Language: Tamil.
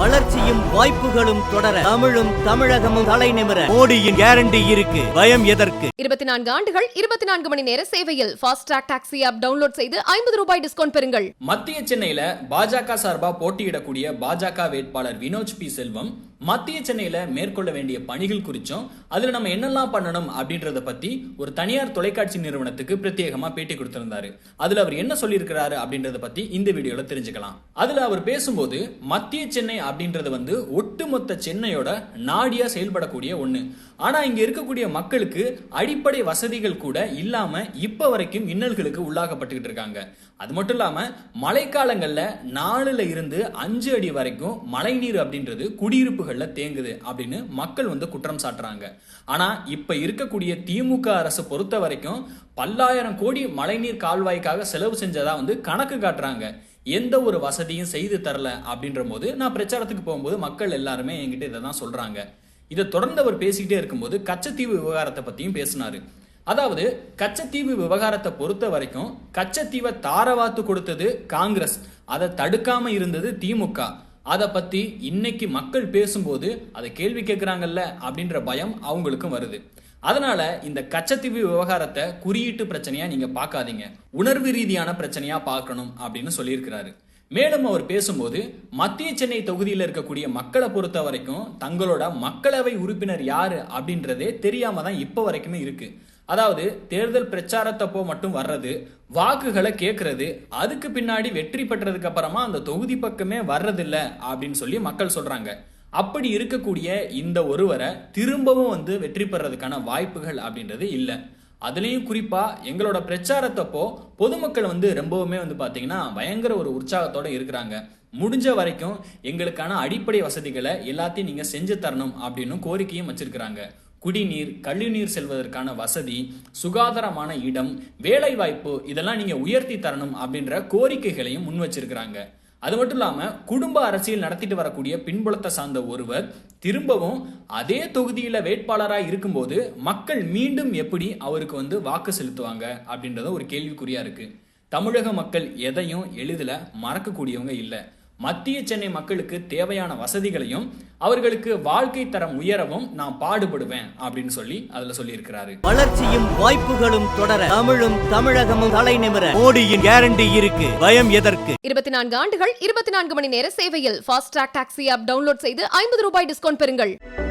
வளர்ச்சியும் வாய்ப்புகளும் தொடர தமிழும் தமிழகமும் தலை நிமிர. மோடியின் கேரண்டி இருக்கு. பயம் எதற்கு? இருபத்தி நான்கு ஆண்டுகள் இருபத்தி நான்கு மணி நேர சேவையில் fast track taxi app download செய்து ஐம்பது ரூபாய் டிஸ்கவுண்ட் பெறுங்கள். மத்திய சென்னையில பாஜக சார்பா போட்டியிடக்கூடிய பாஜக வேட்பாளர் வினோஜ் பி செல்வம் மத்திய சென்னையில் மேற்கொள்ள வேண்டிய பணிகள் குறித்தும் அதில் நம்ம என்னெல்லாம் பண்ணணும் அப்படின்றத பற்றி ஒரு தனியார் தொலைக்காட்சி நிறுவனத்துக்கு பிரத்யேகமாக பேட்டி கொடுத்திருந்தாரு. அதில் அவர் என்ன சொல்லியிருக்கிறாரு அப்படின்றத பற்றி இந்த வீடியோவில் தெரிஞ்சுக்கலாம். அதில் அவர் பேசும்போது மத்திய சென்னை அப்படின்றது வந்து ஒட்டுமொத்த சென்னையோட நாடியாக செயல்படக்கூடிய ஒன்று ஆனால் இங்கே இருக்கக்கூடிய மக்களுக்கு அடிப்படை வசதிகள் கூட இல்லாமல் இப்போ வரைக்கும் இன்னல்களுக்கு உள்ளாகப்பட்டுக்கிட்டு இருக்காங்க. அது மட்டும் இல்லாமல் மழைக்காலங்களில் நாலுல இருந்து அஞ்சு அடி வரைக்கும் மழைநீர் அப்படின்றது குடியிருப்பு குடியிருப்புகள்ல தேங்குது அப்படின்னு மக்கள் வந்து குற்றம் சாட்டுறாங்க. ஆனால் இப்போ இருக்கக்கூடிய திமுக அரசு பொறுத்த வரைக்கும் பல்லாயிரம் கோடி மழைநீர் கால்வாய்க்காக செலவு செஞ்சதா வந்து கணக்கு காட்டுறாங்க. எந்த ஒரு வசதியும் செய்து தரல அப்படின்ற போது நான் பிரச்சாரத்துக்கு போகும்போது மக்கள் எல்லாருமே என்கிட்ட இதை தான் சொல்கிறாங்க இதை தொடர்ந்து அவர் பேசிக்கிட்டே இருக்கும்போது கச்சத்தீவு விவகாரத்தை பற்றியும் பேசினாரு. அதாவது கச்சத்தீவு விவகாரத்தை பொறுத்த வரைக்கும் கச்சத்தீவை தாரவாத்து கொடுத்தது காங்கிரஸ். அதை தடுக்காம இருந்தது திமுக. அதை பற்றி இன்னைக்கு மக்கள் பேசும்போது அதை கேள்வி கேட்குறாங்கல்ல அப்படின்ற பயம் அவங்களுக்கும் வருது. அதனால இந்த கச்சத்தீவு விவகாரத்தை குறியீட்டு பிரச்சனையா நீங்க பார்க்காதீங்க. உணர்வு ரீதியான பிரச்சனையா பார்க்கணும் அப்படின்னு சொல்லியிருக்கிறாரு. மேலும் அவர் பேசும்போது மத்திய சென்னை தொகுதியில் இருக்கக்கூடிய மக்களை பொறுத்த வரைக்கும் தங்களோட மக்களவை உறுப்பினர் யாரு அப்படின்றதே தெரியாம தான் இப்போ வரைக்குமே இருக்கு. அதாவது தேர்தல் பிரச்சாரத்தப்போ மட்டும் வர்றது வாக்குகளை கேட்கறது அதுக்கு பின்னாடி வெற்றி பெற்றதுக்கு அப்புறமா அந்த தொகுதி பக்கமே வர்றதில்ல அப்படின்னு சொல்லி மக்கள் சொல்றாங்க. அப்படி இருக்கக்கூடிய இந்த ஒருவரை திரும்பவும் வந்து வெற்றி பெறதுக்கான வாய்ப்புகள் அப்படின்றது இல்லை. அதுலேயும் குறிப்பாக எங்களோட பிரச்சாரத்தப்போ பொதுமக்கள் வந்து ரொம்பவுமே வந்து பார்த்தீங்கன்னா பயங்கர ஒரு உற்சாகத்தோடு இருக்கிறாங்க. முடிஞ்ச வரைக்கும் எங்களுக்கான அடிப்படை வசதிகளை எல்லாத்தையும் நீங்கள் செஞ்சு தரணும் அப்படின்னு கோரிக்கையும் வச்சிருக்கிறாங்க. குடிநீர் கழிவுநீர் செல்வதற்கான வசதி சுகாதாரமான இடம் வேலைவாய்ப்பு இதெல்லாம் நீங்கள் உயர்த்தி தரணும் அப்படின்ற கோரிக்கைகளையும் முன் வச்சிருக்கிறாங்க. அது மட்டும் இல்லாமல் குடும்ப அரசியல் நடத்திட்டு வரக்கூடிய பின்புலத்தை சார்ந்த ஒருவர் திரும்பவும் அதே தொகுதியில் வேட்பாளராக இருக்கும்போது மக்கள் மீண்டும் எப்படி அவருக்கு வந்து வாக்கு செலுத்துவாங்க அப்படின்றத ஒரு கேள்விக்குறியா இருக்கு. தமிழக மக்கள் எதையும் எளிதில் மறக்கக்கூடியவங்க இல்லை. மத்திய சென்னை மக்களுக்கு தேவையான வசதிகளையும் அவர்களுக்கு வாழ்க்கை தரம் உயரவும் நான் பாடுபடுவேன் அப்படின்னு சொல்லி அதுல சொல்லியிருக்கிறாரு. வளர்ச்சியும் வாய்ப்புகளும் தொடர தமிழும் தமிழகமும் தலை நிமிர மோடியின் கேரண்டி இருக்கு. பயம் எதற்கு? இருபத்தி நான்கு ஆண்டுகள் இருபத்தி நான்கு மணி நேர சேவையில் fast track taxi app download செய்து ஐம்பது ரூபாய் டிஸ்கவுண்ட் பெறுங்கள்.